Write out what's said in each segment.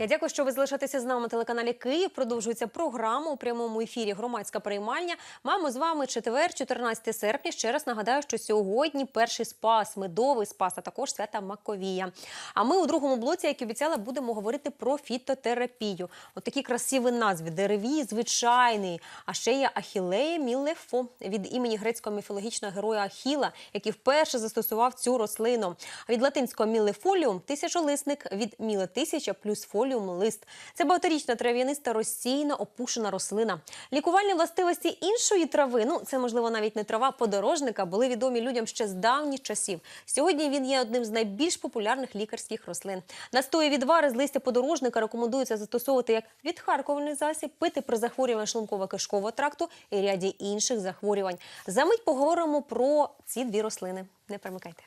Я дякую, що ви залишаєтеся з нами на телеканалі Київ. Продовжується програма у прямому ефірі Громадська приймальня. Маємо з вами четвер, 14 серпня. Ще раз нагадаю, що сьогодні перший спас, медовий спас, а також свята Маковія. А ми у другому блоці, як і обіцяла, будемо говорити про фітотерапію. От такі красиві назви: деревій, звичайний. А ще є Ахілея Мілефо від імені грецького міфологічного героя Ахіла, який вперше застосував цю рослину. Від латинського мілефоліум тисячолисник від міле тисяча плюс фоліум лист. Це багаторічна трав'яниста розсіяна опушена рослина. Лікувальні властивості іншої трави, ну це можливо навіть не трава подорожника, були відомі людям ще з давніх часів. Сьогодні він є одним з найбільш популярних лікарських рослин. Настої відвари з листя подорожника рекомендується застосовувати як відхаркувальний засіб, пити при захворюванні шлунково-кишкового тракту і ряді інших захворювань. За мить поговоримо про ці дві рослини. Не перемикайте.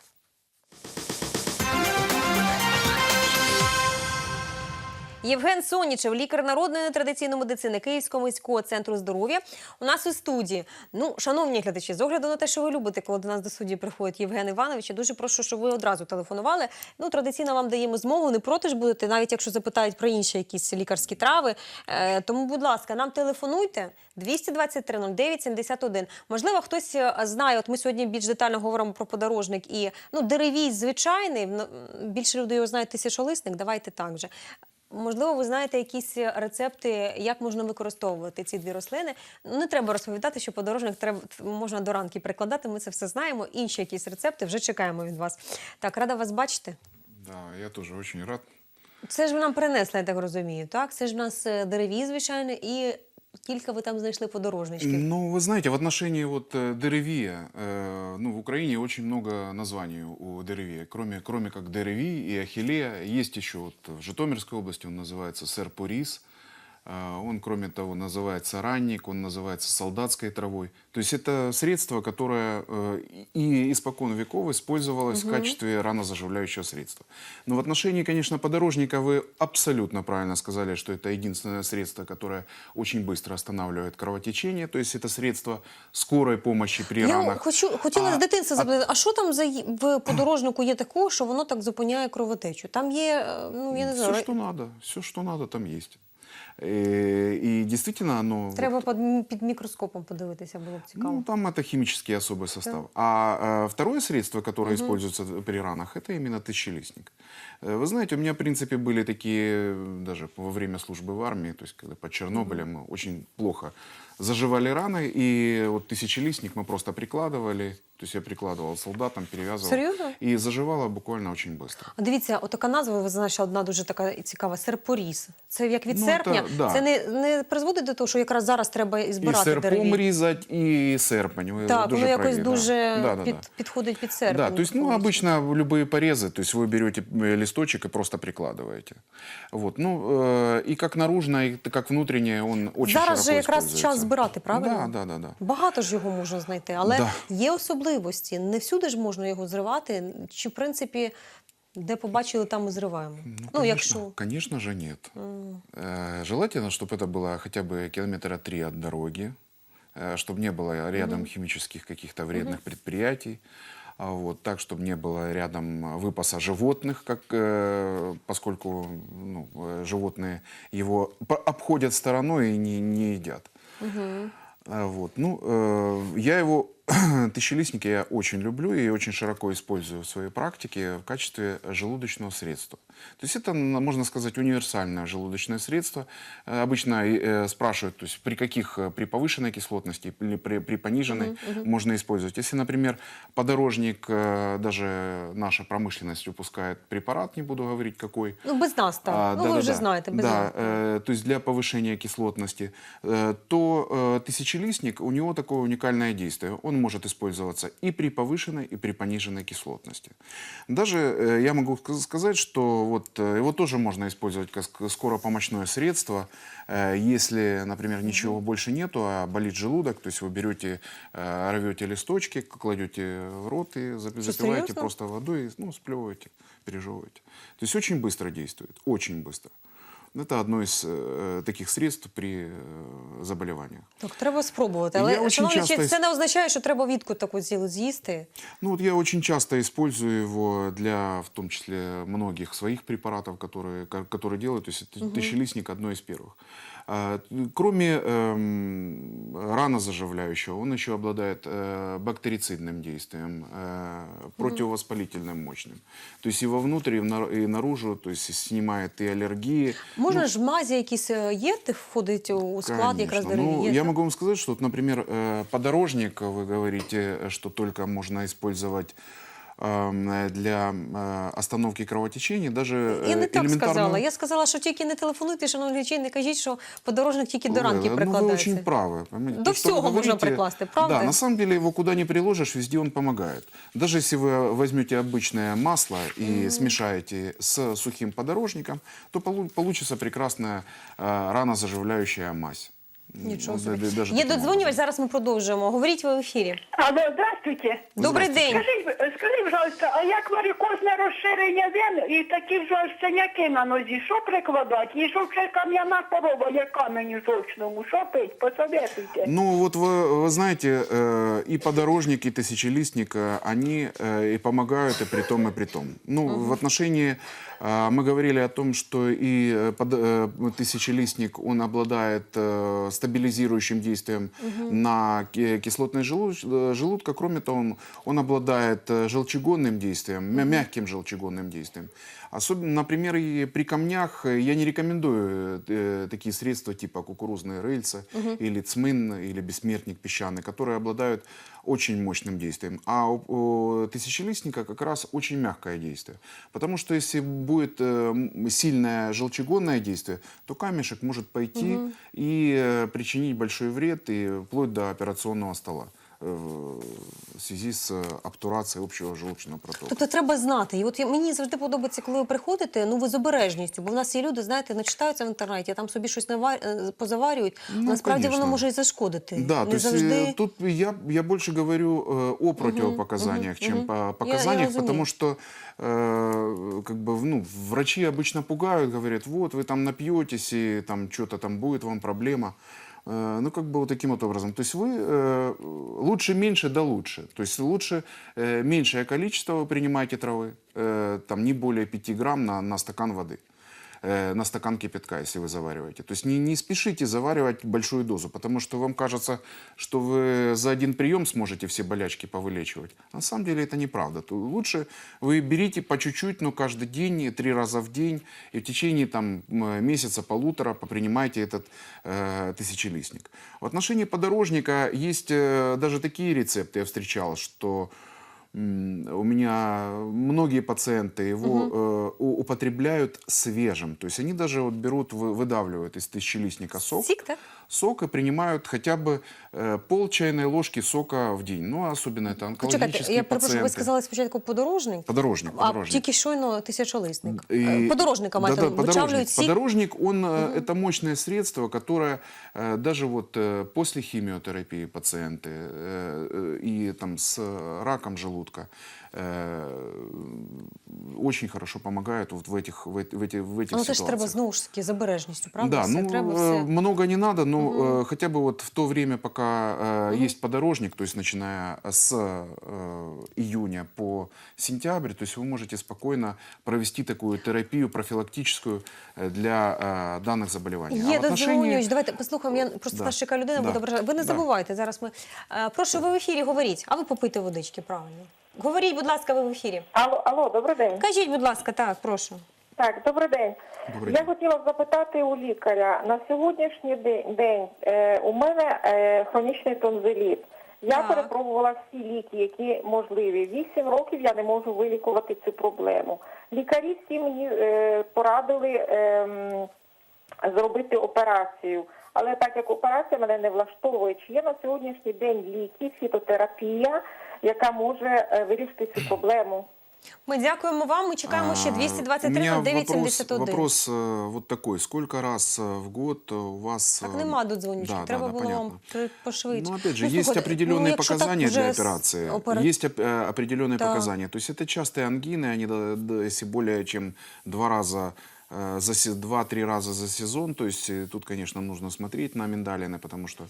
Євген Сонічев, лікар народної нетрадиційної медицини Київського міського центру здоров'я. У нас у студії. Ну, шановні глядачі, з огляду на те, що ви любите, коли до нас до студії приходить Євген Іванович, я дуже прошу, щоб ви одразу телефонували. Ну, традиційно вам даємо змову, не проти ж будете, навіть якщо запитають про інші якісь лікарські трави. Е, тому, будь ласка, нам телефонуйте 223 09 71. Можливо, хтось е, знає. От ми сьогодні більш детально говоримо про подорожник і ну, деревій звичайний. ну, Більше людей його знають тисячолисник. Давайте так же. Можливо, ви знаєте якісь рецепти, як можна використовувати ці дві рослини. Не треба розповідати, що подорожник треба можна до ранки прикладати. Ми це все знаємо. Інші якісь рецепти вже чекаємо від вас. Так, рада вас бачити. Да, я теж дуже рад. Це ж ви нам принесли, я так розумію. Так, це ж в нас е, дереві, звичайно, і кілька ви там знайшли подорожничків. Ну, вы знаете, в отношении вот э, деревия, э, ну, в Украине очень много названий у деревия. Кроме, кроме как деревий и ахиллея, есть еще вот в Житомирской области он называется серпорис. Э, Он, кроме того, называется ранник, он называется солдатской травой. То есть это средство, которое э, и испокон веков использовалось в качестве ранозаживляющего средства. Но в отношении, конечно, подорожника вы абсолютно правильно сказали, что это единственное средство, которое очень быстро останавливает кровотечение. То есть это средство скорой помощи при Я ранах. хочу, хотіла А- з дитинства а- запитати, а що там за й- в подорожнику є такого, що воно так зупиняє кровотечу? Там є, е, ну я не знаю, Все, что надо, все, что надо, там есть. Э, И действительно оно... вот- треба під, м- під мікроскопом подивитися, було б цікаво. Ну, там это химический особый состав. А э, второе средство, которое используется при ранах, это именно тысячелистник. Э, Вы знаете, у меня, в принципе, были такие, э, даже во время службы в армии, то есть когда под Чернобылем мы очень плохо заживали раны, и вот тысячелистник мы просто прикладывали, то есть я прикладывал солдатам, перевязывал. Серьезно? И заживало буквально очень быстро. А дивіться, отака назва, ви знаєте, ще одна дуже така цікава серпоріз. Це як від Ну, серпня. та- да. Це не, не призводить до того, що якраз зараз треба і І збирати серпом дереві. різать, і серпень. Ви Так, дуже воно якось праві, да. дуже Да, да, під, да. підходить під серпень. Да, то есть, ну, обычно любые порезы, то есть вы берете э, листочек и просто прикладываете. Вот, ну, э, и как наружно, и как внутреннее, он очень Зараз широко же якраз используется. час збирати, правильно? Да, да, да, да. Багато ж його можна знайти, але Да. є особливості. Не всюди ж можна його зривати. Чи, в принципі, де побачили, там і зриваємо. Ну, конечно, якщо. Конечно же нет. Э, Желательно, чтобы это было хотя бы километра три от дороги, чтобы не было рядом химических каких-то вредных предприятий. А Вот, так, чтобы не было рядом выпаса животных, как, э, поскольку ну, э, животные его по- обходят стороной и не, не едят. А, Вот. Ну, э, я его, тысячелистники я очень люблю и очень широко использую в своей практике в качестве желудочного средства. То есть это, можно сказать, универсальное желудочное средство. Э, Обычно э, спрашивают, то есть при каких, э, при повышенной кислотности или при, при пониженной можно использовать. Если, например, подорожник, э, даже наша промышленность выпускает препарат, не буду говорить какой, Ну, без нас так. а, ну, ви вже да-да-да. знаєте, без да, э, то есть для повышения кислотности, э, то э, тысячелистник, у него такое уникальное действие. Он может использоваться и при повышенной, и при пониженной кислотности. Даже э, я могу ска- сказать, что вот э, его тоже можно использовать как ск- скоропомощное средство, э, если, например, ничего больше нету, а болит желудок, то есть вы берете, э, рвете листочки, кладете в рот и за- запиваете просто водой, ну, сплевываете, пережевываете. То есть очень быстро действует, очень быстро. Это одно из э, таких средств при э, заболеваниях. Так, треба спробувати. Я Але очень шановні, часто чи із- це не означає, що треба влітку таку цілу з'їсти? Ну вот я очень часто использую его для, в том числе, многих своих препаратов, которые, ко- которые делаю. То есть это тысячелистник одно из первых. А, Кроме эм, ранозаживляющего, он еще обладает э, бактерицидным действием, э, противовоспалительным мощным. То есть и вовнутрь, и, вна- и наружу, то есть снимает и аллергии. Можна ж мазі якісь е, є, де входить у склад якраз Конечно. дереві? Ну, Є, я так? могу вам сказать, что, вот, например, э, подорожник, вы говорите, э, что только можно использовать эм, для э, остановки кровотечения, даже э, Я не так элементарную- сказала. Я сказала, що тільки не телефонуйте, шановні глядачі, не кажіть, що подорожник тільки до ранки Ну, вы прикладається. очень правы. понимаете? До То, что вы всего можно говорите, прикласти, правда? Да, на самом деле его куда ни приложишь, везде он помогает. Даже если вы возьмете обычное масло и смешаете с сухим подорожником, то полу- получится прекрасная э, ранозаживляющая мазь. Нічого Ну, собі. да- да- даже Є таким додзвонювач, образом. зараз ми продовжуємо. Говоріть ви в ефірі. Алло, здравствуйте. Добрий день. Скажіть, скажіть, пожалуйста, а як варикозне розширення вен і такі ж синяки на нозі, що прикладати? І що це кам'яна корова, є камені в жовчному, що пить? Посоветуйте. Ну вот вы, вы знаете, э, и подорожник, и тысячелистник, э, они э, и помогают и при том, и при том. Ну, в отношении, э, мы говорили о том, что и э, под- э, тысячелистник, он обладает э, стабилизирующим действием на ки- кислотность желуд- э, желудка. Кроме того, он, он обладает э, желчегонным действием, мя- мягким желчегонным действием. Особенно, например, и при камнях э, я не рекомендую э, такие средства типа кукурузные рыльца или цмын или бессмертник песчаный, которые обладают очень мощным действием. А у, у тысячелистника как раз очень мягкое действие. Потому что если будет э, сильное желчегонное действие, то камешек может пойти и э, причинить большой вред и вплоть до операционного стола в связи с э, обтурацией общего желчного протока. Тобто треба знати. І от я- мені завжди подобається, коли ви приходите, ну ви з обережністю, бо в нас є люди, знаєте, начитаються в інтернеті, там собі щось навар... е, позаварюють. Ну, Насправді воно конечно. може і зашкодити. Да, не то есть завжди. э, тут я, я больше говорю э, о противопоказаниях, чем по показаниях, разумею. потому что э, как бы, ну, врачи обычно пугают, говорят, вот вы там напьетесь и там что-то там будет, вам проблема. Э, Ну, как бы вот таким вот образом. То есть вы э, лучше меньше, да лучше. То есть лучше э, меньшее количество вы принимаете травы, э, там не более 5 грамм на, на стакан воды э, на стакан кипятка, если вы завариваете. То есть не, не спешите заваривать большую дозу, потому что вам кажется, что вы за один прием сможете все болячки повылечивать. На самом деле это неправда. То лучше вы берите по чуть-чуть, но каждый день, три раза в день, и в течение там, м, месяца, полутора попринимайте этот э, тысячелистник. В отношении подорожника есть э, даже такие рецепты, я встречал, что У меня многие пациенты его э, у- употребляют свежим. То есть они даже вот берут, вы- выдавливают из тысячелистника сок. Сік, так? Сок и принимают хотя бы э, пол чайной ложки сока в день. Ну, особенно это онкологические Почекайте, я перепрошую, ви пациенты. сказали спочатку подорожник, Подорожник, а подорожник. тільки щойно тисячолисник. И- Е, Подорожника маєте, Да-да, вичавлюють подорожник. сік. Подорожник, он, э, это мощное средство, которое э, даже вот э, после химиотерапии пациенты э, э, и там с раком желудка э, очень хорошо помогает вот в этих, в, эти- в эти, в этих Ну, це ж ситуациях. треба знову ж таки з обережністю, правда? Да, Все, ну треба э, все. много не надо, но э, хотя бы вот в то время, пока э, есть подорожник, то есть начиная с э, июня по сентябрь, то есть вы можете спокойно провести такую терапию профилактическую э, для э, данных заболеваний. Є в отношении- додзвонювач. Давайте послухаємо. Я просто Да. нас чекає людина, Да. буде ображати. Ви не Да. забувайте. Зараз ми Е, прошу ви в ефірі говоріть, а ви попийте водички, правильно. Говоріть, будь ласка, ви в ефірі. Алло, алло, добрий день. Кажіть, будь ласка, так, прошу. Так, добрий день. Добрий Я день. хотіла б запитати у лікаря. На сьогоднішній день, день е, у мене е, хронічний тонзиліт. Я Так. перепробувала всі ліки, які можливі. Вісім років я не можу вилікувати цю проблему. Лікарі всі мені е, порадили ем, зробити операцію. Але так як операція мене не влаштовує, чи є на сьогоднішній день ліки, фітотерапія, яка може е, вирішити цю проблему? Ми дякуємо вам. Ми чекаємо ще А, 223 у меня 0971. вопрос, вопрос э, вот такой. Сколько раз э, в год э, у вас... Так э, нема додзвонювачів. да, Треба да, да, було вам понятно. при- пошвидше. Ну, опять же, Ну, есть слухайте, определенные ну, якщо так показания вже для з операции. опера- Есть оп- э, определенные Да. показания. То есть это частые ангины, они, да, да, если более чем два раза э, за се- два-три раза за сезон. То есть э, тут, конечно, нужно смотреть на миндалины, потому что, э,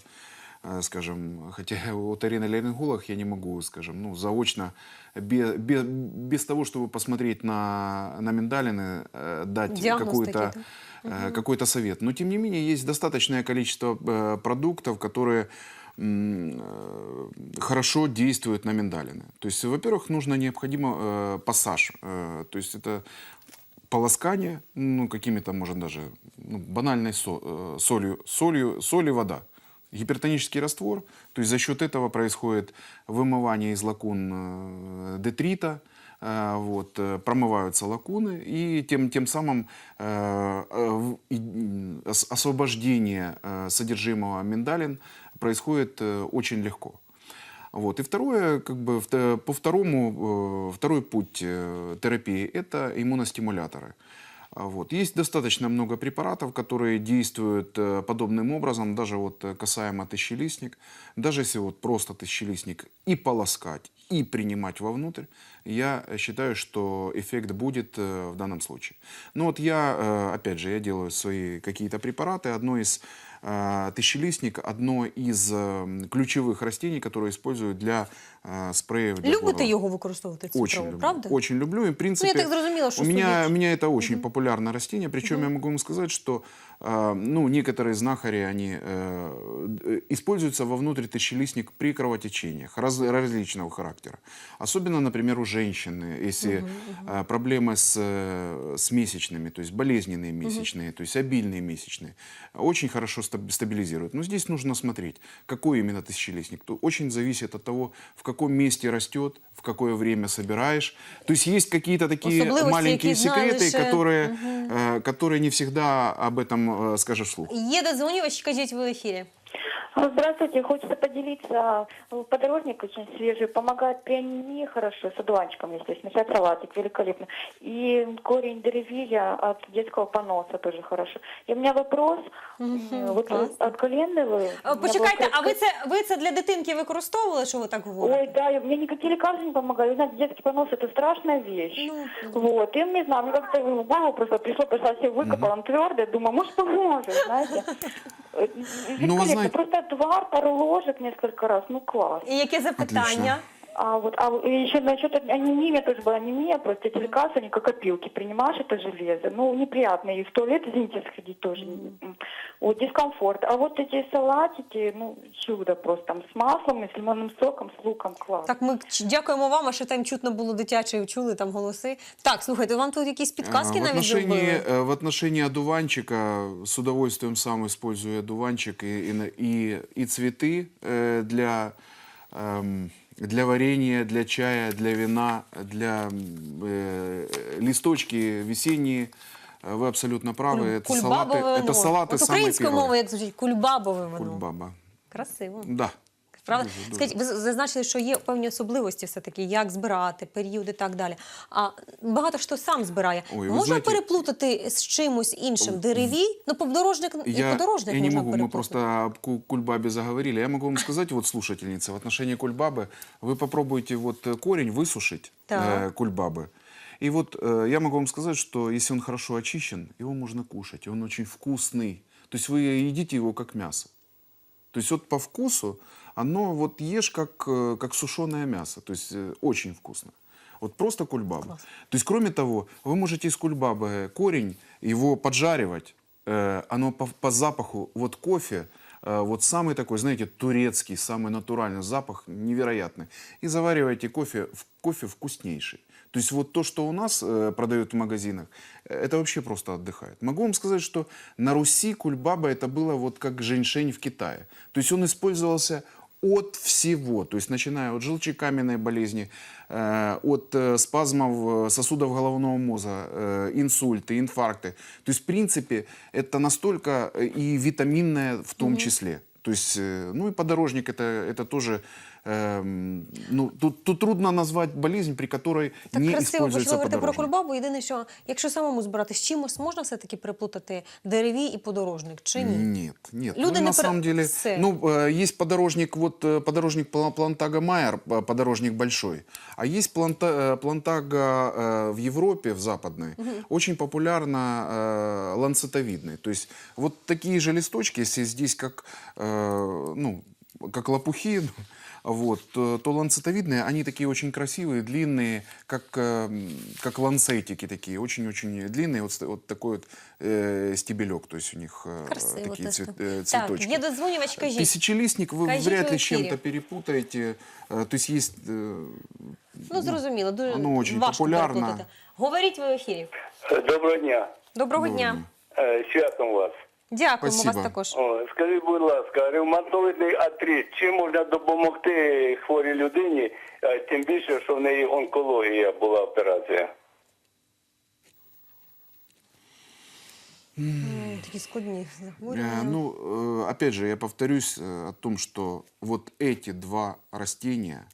скажем, хотя у оториноларингологов я не могу, скажем, ну, заочно, без, без, того, чтобы посмотреть на, на миндалины, э, дать какую-то э, какой-то совет. Но тем не менее есть достаточное количество э, продуктов, которые э, хорошо действуют на миндалины. То есть, во-первых, нужно необходимо э, пассаж. Э, то есть это полоскание, ну, какими-то, может, даже ну, банальной со- э, солью, солью, соль и вода. Гипертонический раствор, то есть за счет этого происходит вымывание из лакун э, детрита, э, вот, э, промываются лакуны, и тем, тем самым освобождение содержимого миндалин происходит очень легко. Вот. И второе, как бы, по второму, второй путь терапии – это иммуностимуляторы. А Вот. Есть достаточно много препаратов, которые действуют э, подобным образом, даже вот э, касаемо тысячелистник. Даже если вот просто тысячелистник и полоскать, и принимать вовнутрь, я считаю, что эффект будет э, в данном случае. Но вот я, э, опять же, я делаю свои какие-то препараты. Одно из э, тысячелистник – одно из э, ключевых растений, которые используют для э, спреев для Любите горло. його використовувати Очень цукрову, люблю. правда? Очень люблю. И, в принципе, так зрозуміла, що у меня, у меня это очень популярное растение. Причем я могу вам сказать, что э, ну, некоторые знахари, они э, э, используются вовнутрь тысячелистник при кровотечениях раз- различного характера. Особенно, например, у женщины, если э, проблемы с, э, с месячными, то есть болезненные месячные, то есть обильные месячные, очень хорошо стаб- стабилизируют. Но здесь нужно смотреть, какой именно тысячелистник. То Очень зависит от того, в каком месте растет, в какое время собираешь. То есть есть какие-то такие Особливості, маленькие які знали секреты, ще- которые, э, которые не всегда об этом э, скажешь вслух. Є додзвонювач, кажіть ви в ефірі. А, Здравствуйте, хочется поделиться. э, Подорожник очень свежий, помогает при анемии хорошо, с одуванчиком, если смешать салатик, великолепно. И корень деревья от детского поноса тоже хорошо. И у меня вопрос, э, вот класс. от коленной вы... Е, Почекайте, а ви це ви це для дитинки використовували, що ви так говорите? Ой, да, и мне никакие лекарства не помогают. Вы знаете, детский понос это страшная вещь. Ну, Вот, и не знаю, мне как-то в голову просто пришло, пошла себе выкопала, он твердый, думаю, может поможет, знаете. Э, Ну, вы великолепно. знаете- Просто отвар, пару ложек несколько раз, ну класс. І яке запитання? А вот, а вот еще насчет анемии, у меня тоже была анемия, просто эти лекарства, они как опилки, принимаешь это железо, ну, неприятно, и в туалет, извините, сходить тоже, м, вот, дискомфорт. А вот эти салатики, ну, чудо просто, там, с маслом и с лимонным соком, с луком, класс. Так, ми ч- дякуємо вам, а що там чутно було дитяче, чули там голоси. Так, слухайте, вам тут якісь підказки А, в навіть отношении, зробили? э, в отношении одуванчика с удовольствием сам использую одуванчик и, и, на- и, и цветы э, для, эм, для варенья, для чая, для вина, для м, э, листочки весенние. Э, Вы абсолютно правы. Это салаты, Кульбабове вино. это салаты От самые українською первые. мовою, як звучить, кульбабове вино. Кульбаба. Красиво. Да. Правда? Дуже, дуже. Скажіть, ви зазначили, що є певні особливості все-таки, як збирати, період і так далі. А багато хто сам збирає. Ой, ви можна знаєте- переплутати з чимось іншим деревій? Ну, подорожник і Я, подорожник я не можна могу, мы переплутати. просто об ку- кульбабе заговорили. Я могу вам сказать, вот слушательница, в отношении кульбабы, вы попробуйте вот э, корень высушить Так. э, кульбабы. И вот э, я могу вам сказать, что если он хорошо очищен, его можно кушать, и он очень вкусный. То есть вы едите его как мясо. То есть вот по вкусу оно вот ешь как, э, как сушеное мясо. То есть э, очень вкусно. Вот просто кульбаба. То есть кроме того, вы можете из кульбабы корень, его поджаривать. Э, Оно по, по запаху, вот кофе, вот самый такой, знаете, турецкий, самый натуральный запах, невероятный. И завариваете кофе, кофе вкуснейший. То есть вот то, что у нас э, продают в магазинах, это вообще просто отдыхает. Могу вам сказать, что на Руси кульбаба это было вот как женьшень в Китае. То есть он использовался от всего, то есть начиная от желчекаменной болезни, э, от э, спазмов э, сосудов головного мозга, э, инсульты, инфаркты. То есть, в принципе, это настолько э, и витаминное в том числе. То есть, э, ну и подорожник это, это тоже эм, ну, тут, тут трудно назвать болезнь, при которой Так не красиво почали используется говорити про подорожник. кульбабу. Єдине, що якщо самому збирати з чимось, можна все-таки приплутати деревій і подорожник, чи ні? Нет, нет. Люди ну, не на пер- самом деле, Все. ну, э, есть подорожник, вот э, подорожник Пла- Плантага Майер, э, подорожник большой, а есть планта, э, Плантага э, в Европе, в западной, очень популярно э, ланцетовидный. То есть вот такие же листочки, если здесь как, э, ну, как лопухи, вот, то, то ланцетовидные, они такие очень красивые, длинные, как, э, как ланцетики такие, очень-очень длинные, вот, с- вот такой вот э, стебелек, то есть у них э, Красиво такие теж. цвет- э, Так, цветочки. є додзвонювач, кажіть. Тысячелистник вы Кажіть вряд в ли ефірі. чем-то перепутаете. Э, То есть есть... э, Ну, зрозуміло, дуже воно очень важко популярно. переплутати. Говоріть ви в ефірі. Доброго дня. Доброго дня. Е, Святом вас. Дякуємо Спасибо. вас також. О, скажіть, будь ласка, ревматоїдний артрит, чим можна допомогти хворій людині, е, тим більше, що в неї онкологія була операція? М, Такі складні э, захворювання. Ну, э, опять же, я повторюсь э, о том, что вот эти два растения,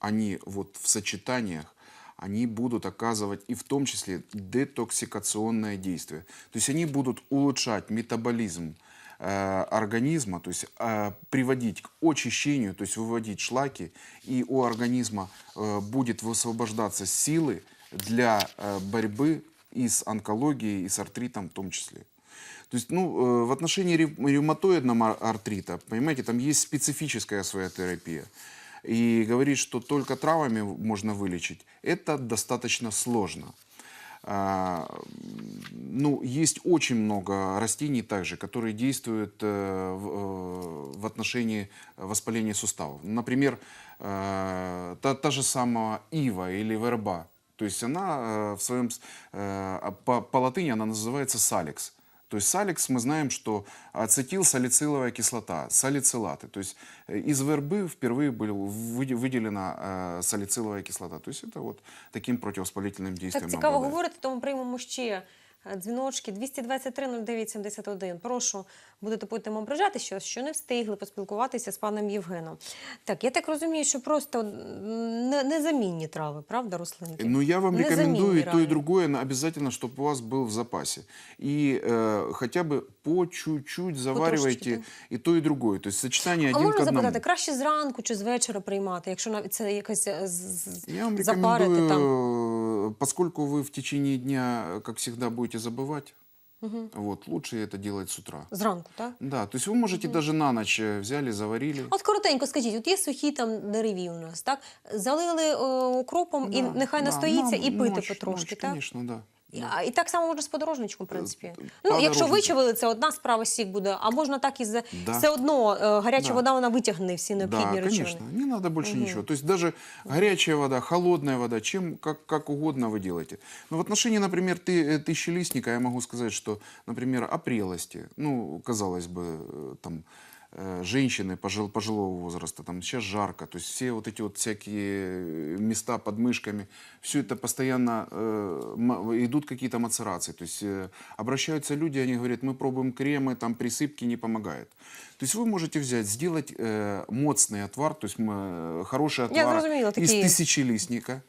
они вот в сочетаниях, они будут оказывать и в том числе детоксикационное действие. То есть они будут улучшать метаболизм э, организма, то есть э, приводить к очищению, то есть выводить шлаки, и у организма э, будет высвобождаться силы для э, борьбы и с онкологией, и с артритом в том числе. То есть, ну, э, в отношении рев- ревматоидного ар- артрита, понимаете, там есть специфическая своя терапия. И говорить, что только травами можно вылечить, это достаточно сложно. А, ну, есть очень много растений также, которые действуют э, в, э, в отношении воспаления суставов. Например, э, та, та же самая ива или верба. То есть она в своем, по, по латыни она называется саликс. То есть саликс мы знаем, что ацетилсалициловая кислота, салицилаты. То есть э, из вербы впервые была выде- выделена э, салициловая кислота. То есть это вот таким противовоспалительным действием Так цікаво обладает. говорити, тому приймемо ще е, дзвіночки 223 09 71. Прошу, будете потім ображати щось, що не встигли поспілкуватися з паном Євгеном. Так, я так розумію, що просто м, не- незамінні трави, правда, рослинки? Ну, я вам Незамінні рекомендую и то, и реально. другое, но обязательно, чтобы у вас был в запасе. И э, хотя бы по чуть-чуть заваривайте да. и то, и другое. То есть сочетание А один можна к одному. запитати, краще зранку чи з вечора приймати, якщо навіть це якась е, з- з- Я вам запарити рекомендую, там. э, поскольку вы в течение дня, э, как всегда, будете забывать, вот, лучше это делать с утра. Зранку, так? Да, то есть вы можете даже на ночь э, взяли, заварили. От коротенько скажіть, от є сухі там дереві у нас, так? Залили е, укропом і Да, нехай да, настоїться на і пити ночь, потрошки, ночь, так? Конечно, да. І- А, і так само можна з подорожничком, в принципі. Е, Ну, якщо подорожничок. вичавили, це одна справа сік буде, а можна так і за Да. все одно е, гаряча Да. вода вона витягне всі необхідні Да, речовини. конечно, не надо больше ничего. То есть даже горячая вода, холодная вода, чем как, как угодно вы делаете. Но в отношении, например, ты, э, тысячелистника я могу сказать, что, например, о прелости, ну, казалось бы, э, там, э, женщины пожил, пожилого возраста, там сейчас жарко, то есть все вот эти вот всякие э, места под мышками, все это постоянно э, м- идут какие-то мацерации, то есть э, обращаются люди, они говорят, мы пробуем кремы, там присыпки не помогает. То есть вы можете взять, сделать э, моцный отвар, то есть э, хороший Я отвар зрозуміла, из такі- тысячелистника.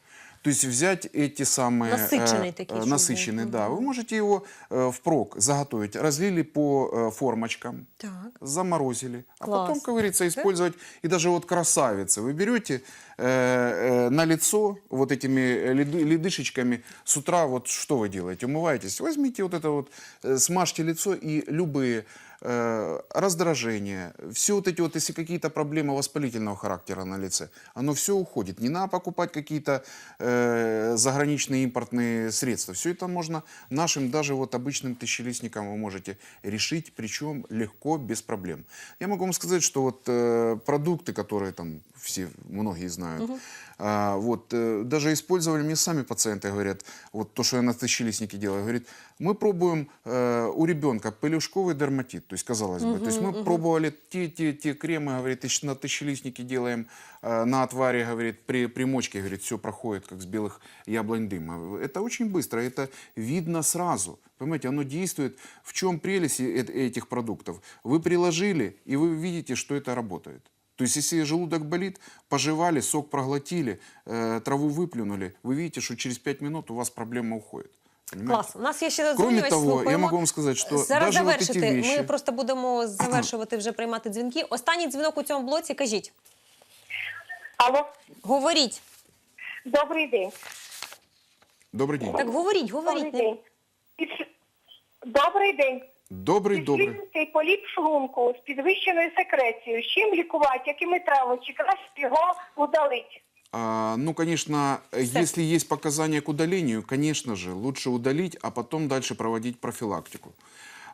То есть взять эти самые... Насыщенный э, такие, э, чтобы- Насыщенный, да. Вы можете его э, впрок заготовить. Разлили по э, формочкам, Так. заморозили. А Класс. потом, как говорится, использовать. И даже вот красавицы. Вы берете э, э, на лицо вот этими леды- ледышечками с утра, вот что вы делаете? Умываетесь? Возьмите вот это вот, э, смажьте лицо и любые э, раздражения, все вот эти вот, если какие-то проблемы воспалительного характера на лице, оно все уходит. Не надо покупать какие-то э, заграничные импортные средства. Все это можно нашим даже вот обычным тысячелистникам вы можете решить, причем легко, без проблем. Я могу вам сказать, что вот э, продукты, которые там все, многие знают, а, вот, э, даже использовали, мне сами пациенты говорят, вот то, что я на тысячелистнике делаю, говорит, мы пробуем э, у ребенка пелюшковый дерматит, то есть, казалось бы, то есть мы пробовали те, те, те кремы, говорит, тысяч- на тысячелистнике делаем, э, на отваре, говорит, при примочке, говорит, все проходит, как с белых яблонь дыма. Это очень быстро, это видно сразу. Понимаете, оно действует. В чем прелесть э- этих продуктов? Вы приложили, и вы видите, что это работает. То есть, если желудок болит, пожевали, сок проглотили, э, траву выплюнули, вы видите, что через 5 минут у вас проблема уходит. Понимаете? Клас. У нас є ще Кроме дзвонювач, того, я слухаємо. могу вам сказать, что Зараз даже вот эти завершити. вещи... Ми просто будемо завершувати вже приймати дзвінки. Останній дзвінок у цьому блоці. Кажіть, Алло, говоріть. добрий день. Добрый день. Так говоріть, Добрий говоріть. Не- день. Підш- Добрий день. Добрый, добрый. Підшлюбний поліп шлунку з підвищеною секрецією. З чим лікувати, якими травами, чи краще його удалити? А, ну, конечно, если есть показания к удалению, конечно же, лучше удалить, а потом дальше проводить профилактику.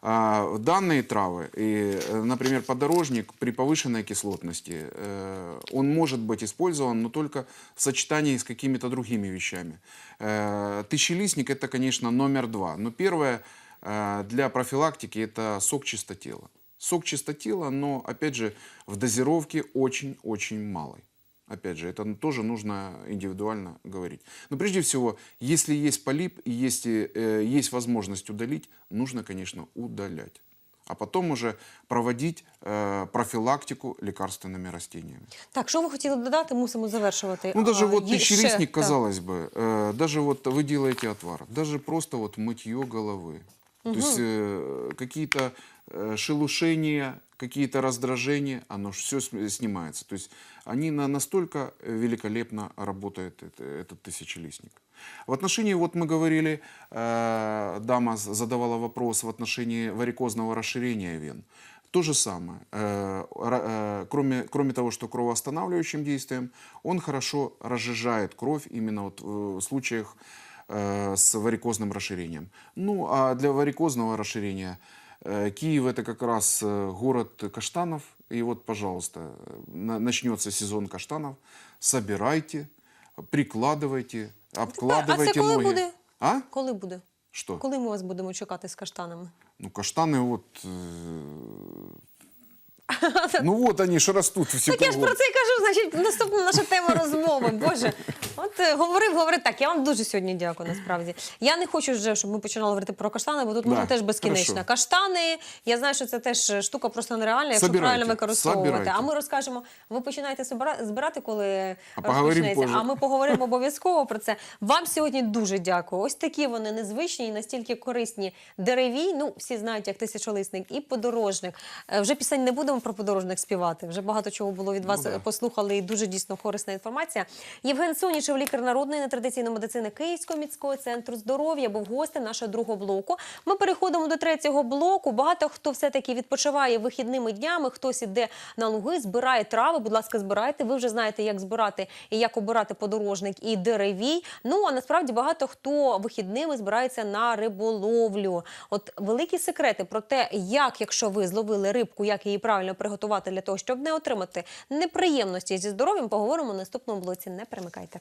А, данные травы, и, э, например, подорожник при повышенной кислотности, э, он может быть использован, но только в сочетании с какими-то другими вещами. Э, Тысячелистник – это, конечно, номер два. Но первое э, для профилактики – это сок чистотела. Сок чистотела, но, опять же, в дозировке очень-очень малой. Опять же, это тоже нужно индивидуально говорить. Но прежде всего, если есть полип и если э, есть возможность удалить, нужно, конечно, удалять. А потом уже проводить э, профилактику лекарственными растениями. Так, що ви хотіли додати? Мусимо завершувати. Ну, даже А, вот є тысячелистник, ще, так. казалось бы, э, даже вот вы делаете отвар, даже просто вот мытье головы. То есть э, какие-то э, шелушения, какие-то раздражения, оно все снимается. То есть они на, настолько великолепно работает это- этот тысячелистник. В отношении, вот мы говорили, э, дама задавала вопрос в отношении варикозного расширения вен. То же самое. Э, э, Кроме, кроме того, что кровоостанавливающим действием, он хорошо разжижает кровь именно вот в случаях с варикозным расширением. Ну, а для варикозного расширения э, Киев это как раз э, город каштанов. И вот, пожалуйста, на- начнется сезон каштанов. Собирайте, прикладывайте, А обкладывайте це коли ноги. буде? А? Коли буде? Что? Коли ми вас будемо чекати з каштанами? Ну, каштаны вот... э, Ну вот они же растут все Так я ж про це і кажу, значить, наступна наша тема розмови. Боже, от е, говорив, говорив так. Я вам дуже сьогодні дякую. Насправді я не хочу вже, щоб ми починали говорити про каштани, бо тут Да, можна теж безкінечно. хорошо. Каштани, я знаю, що це теж штука просто нереальна, якщо Собирайте, правильно використовувати. собирайте. А ми розкажемо, ви починаєте собира- збирати, коли А поговоримо розпочнеться. позже. А ми поговоримо обов'язково про це. Вам сьогодні дуже дякую. Ось такі вони незвичні і настільки корисні дереві. Ну, всі знають, як тисячолисник і подорожник. Е, Вже пісень не будемо про подорожник співати. Вже багато чого було від вас е, послухали, і дуже дійсно корисна інформація. Євген Сонічев, лікар народної нетрадиційної медицини Київського міського центру здоров'я, був гостем нашого другого блоку. Ми переходимо до третього блоку. Багато хто все-таки відпочиває вихідними днями, хтось іде на луги, збирає трави. Будь ласка, збирайте. Ви вже знаєте, як збирати і як обирати подорожник і деревій. Ну а насправді багато хто вихідними збирається на риболовлю. От великі секрети про те, як, якщо ви зловили рибку, як її правильно приготувати для того, щоб не отримати неприємності зі здоров'ям, поговоримо в наступному блоці. Не перемикайте.